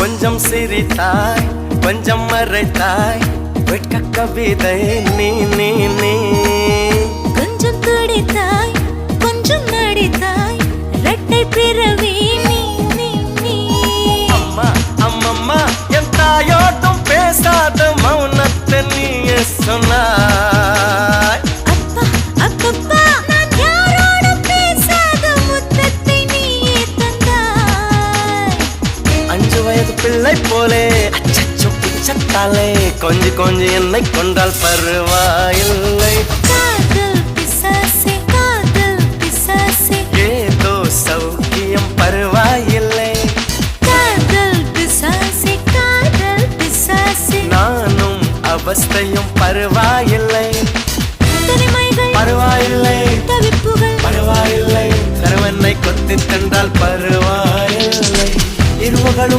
கொஞ்சம் சிரித்தாய் கொஞ்சம் மறைத்தாய். வெட்க கவிதை நீ நீ நீ. வயது பிள்ளை போலே. அச்சச்சோ பிச்சத்தாலே கொஞ்சி கொஞ்சி என்னை கொண்டால் பருவாயில்லை. ஏதோ சௌக்கியம் பருவாயில்லை. நானும் அவஸ்தையும் பருவாயில்லை. பருவாயில்லை. தவிப்புகள். பருவாயில்லை. கருவனை கொத்தி தந்தால் பருவாயில்லை. இருவகளும்